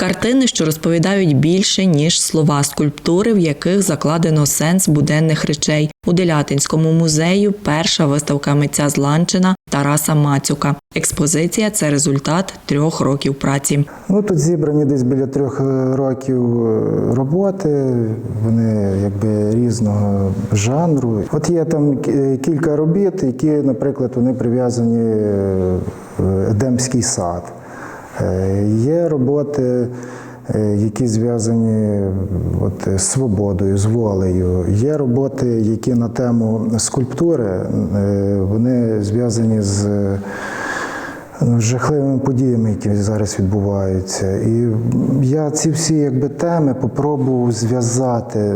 Картини, що розповідають більше ніж слова, скульптури, в яких закладено сенс буденних речей. У Делятинському музею перша виставка митця з Ланчина Тараса Мацюка. Експозиція це результат трьох років праці. Ну, тут зібрані десь біля трьох е, років е, роботи, вони якби різного жанру. От є там кілька робіт, які, наприклад, вони прив'язані е, в Едемський сад. Е, Є роботи, е, які зв'язані от, з свободою, з волею. Є роботи, які на тему скульптури, е, вони зв'язані ну, з жахливими подіями, які зараз відбуваються. І я ці всі якби теми попробував зв'язати,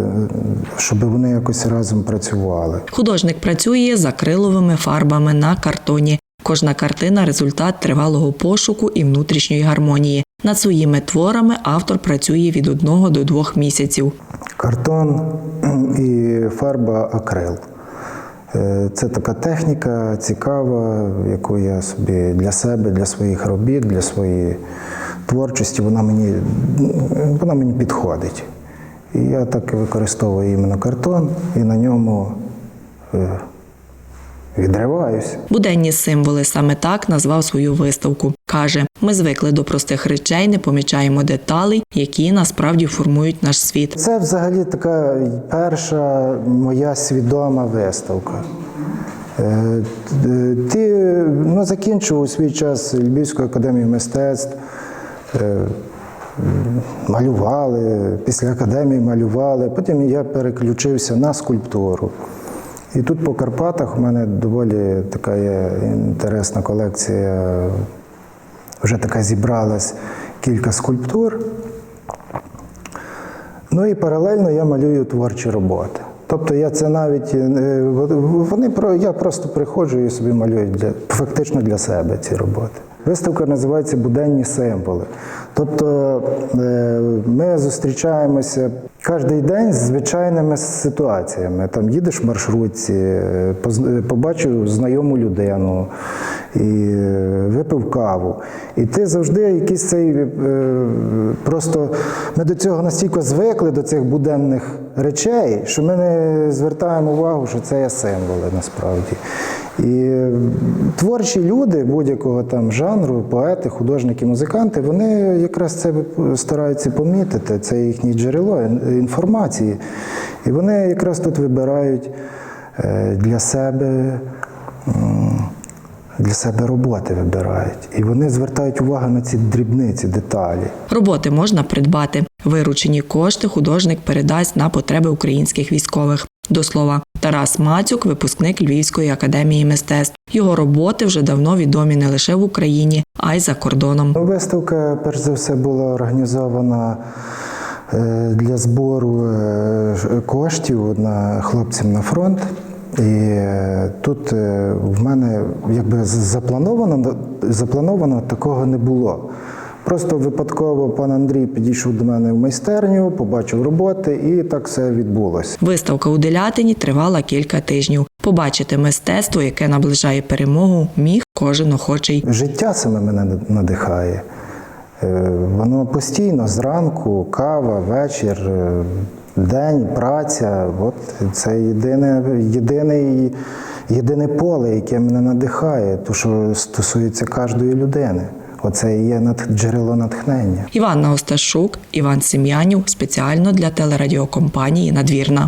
щоб вони якось разом працювали. Художник працює з акриловими фарбами на картоні. Кожна картина результат тривалого пошуку і внутрішньої гармонії. Над своїми творами автор працює від одного до двох місяців. Картон і фарба акрил. Е, Це така техніка цікава, яку я собі для себе, для своїх робіт, для своєї творчості, вона мені, вона мені підходить. І я так використовую іменно картон і на ньому е, відриваюся. Буденні символи саме так назвав свою виставку. Каже, ми звикли до простих речей, не помічаємо деталей, які насправді формують наш світ. Це взагалі така перша моя свідома виставка. Е, Ти ну, закінчив у свій час Львівську академію мистецтв, е, малювали, після академії малювали, потім я переключився на скульптуру. І тут по Карпатах у мене доволі така є інтересна колекція. Вже така зібралась кілька скульптур. Ну і паралельно я малюю творчі роботи. Тобто я це навіть е, вони я просто приходжу і собі малюю для фактично для себе ці роботи. Виставка називається Буденні символи. Тобто е, ми зустрічаємося кожен день з звичайними ситуаціями. Там їдеш в маршрутці, е, е, побачив знайому людину і випив каву. І ти завжди якийсь цей просто ми до цього настільки звикли до цих буденних речей, що ми не звертаємо увагу, що це є символи насправді. І творчі люди будь-якого там жанру, поети, художники, музиканти, вони якраз це стараються помітити, це їхнє джерело інформації. І вони якраз тут вибирають е, для себе. Для себе роботи вибирають, і вони звертають увагу на ці дрібниці, деталі. Роботи можна придбати. Виручені кошти художник передасть на потреби українських військових. До слова, Тарас Мацюк, випускник Львівської академії мистецтв. Його роботи вже давно відомі не лише в Україні, а й за кордоном. Виставка, перш за все, була організована е, для збору е, коштів на хлопцям на фронт. І е, тут в мене якби заплановано, заплановано такого не було. Просто випадково пан Андрій підійшов до мене в майстерню, побачив роботи, і так все відбулося. Виставка у Делятині тривала кілька тижнів. Побачити мистецтво, яке наближає перемогу, міг кожен охочий. Життя саме мене надихає. Е, Воно постійно зранку, кава, вечір, е, день, праця. От це єдине, єдине, єдине поле, яке мене надихає, то що стосується кожної людини. Оце і є джерело натхнення. Іванна Осташук, Іван Сем'янів спеціально для телерадіокомпанії Надвірна.